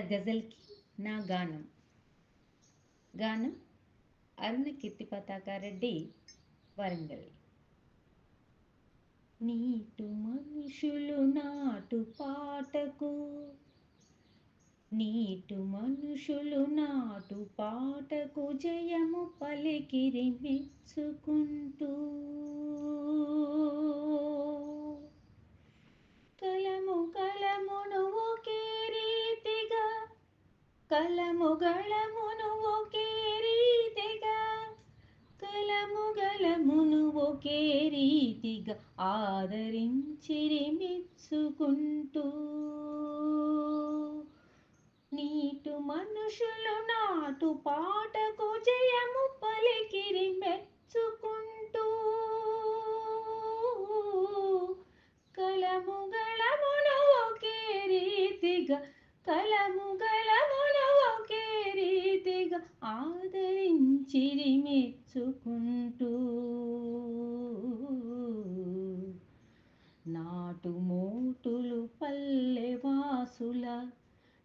గజల్కి నా గానం. గానం అరుణ కీర్తి పతాకారెడ్డి వరంగల్. నీటు మనుషులు నాటు పాటకు నీటు మనుషులు నాటు పాటకు జయము పలికిరి మెచ్చుకుంటూ కలముగళమును ఒకే రీతిగా కలముగళమును ఒకే రీతిగా ఆదరించిరి మెచ్చుకుంటూ. నీటు మనుషులు నాటు పాటకు జయము పలికిరి మెచ్చుకుంటూ. కలముగళమును ఒకే రీతిగా కలముగ ఆదరించిరి మెచ్చుకుంటూ నాటు మోటులు పల్లెవాసుల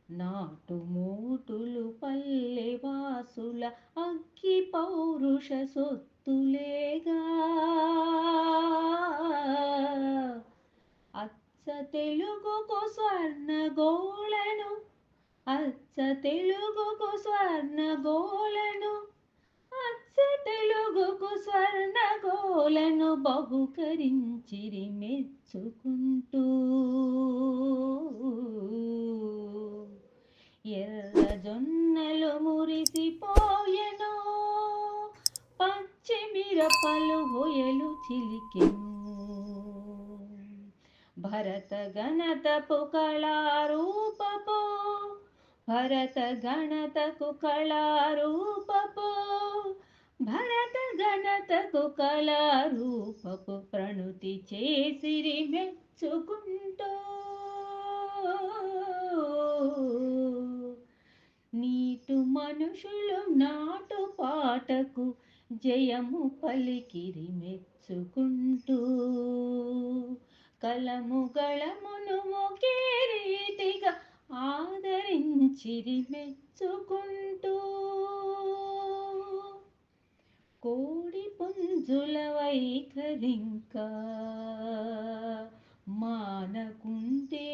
నాటు మోటులు పల్లెవాసుల అగ్గి పౌరుష సొత్తులేగా. అచ్చ తెలుగుకు స్వర్ణ గోళను అచ్చ అచ్చ తెలుగుకు స్వర్ణ గోలను అచ్చ తెలుగుకు స్వర్ణ గోలను బహుకరించిరి మెచ్చుకుంటూ. ఎర్ర జొన్నలు మురిసిపోయెను పచ్చిమిరపలు హొయలు చిలికెను. భరత గణతపు కళారూపపు భరత గణతకు కళారూపపు భరత గణతకు కళారూపపు ప్రణుతి చేసిరి మెచ్చుకుంటూ. నీటు మనుషులు నాటు పాటకు జయము పలికిరి మెచ్చుకుంటూ. కలము గళమును ఒకే రీతిగా ఆదరించిరి మెచ్చుకుంటూ కోడి పుంజుల వైఖరింకా మానకుంటే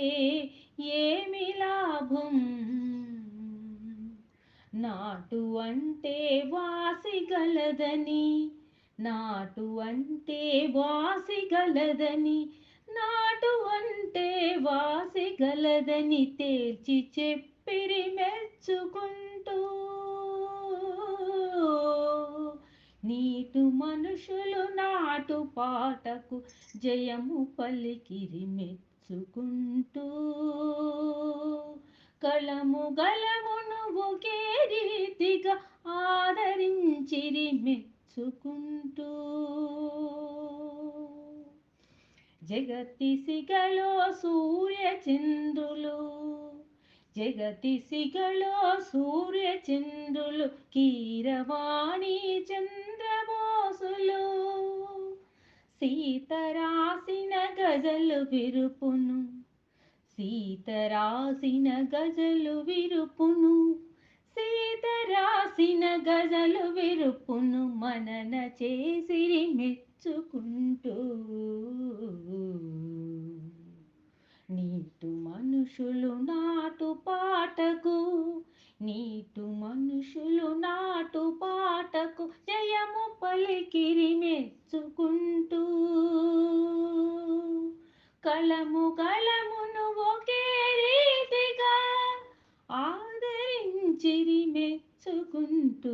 ఏమి లాభం? నాటు అంటే వాసిగలదని నాటు అంటే వాసిగలదని నాటు అంటే వాసిగలదని తేల్చి చెప్పిరి మెచ్చుకుంటూ. నీటు మనుషులు నాటు పాటకు జయము పలికిరి మెచ్చుకుంటూ. కళము గలమును ఒకే రీతిగా ఆదరించిరి మెచ్చుకుంటూ. జగతి సిగలో సూర్య సూర్యచంద్రులు కీరవాణి చంద్రబోసులు. సీతరాసిన గజలు విరుపును సీతరాసిన గజలు విరుపును సీత రాసిన గజలు విరుపును మనన చేసిరి మెచ్చుకుంటూ. నీటు మనుషులు నాటు పాటకు నీటు మనుషులు నాటు పాటకు జయము పలికిరి మెచ్చుకుంటూ రీతిగా మెచ్చుకుంటూ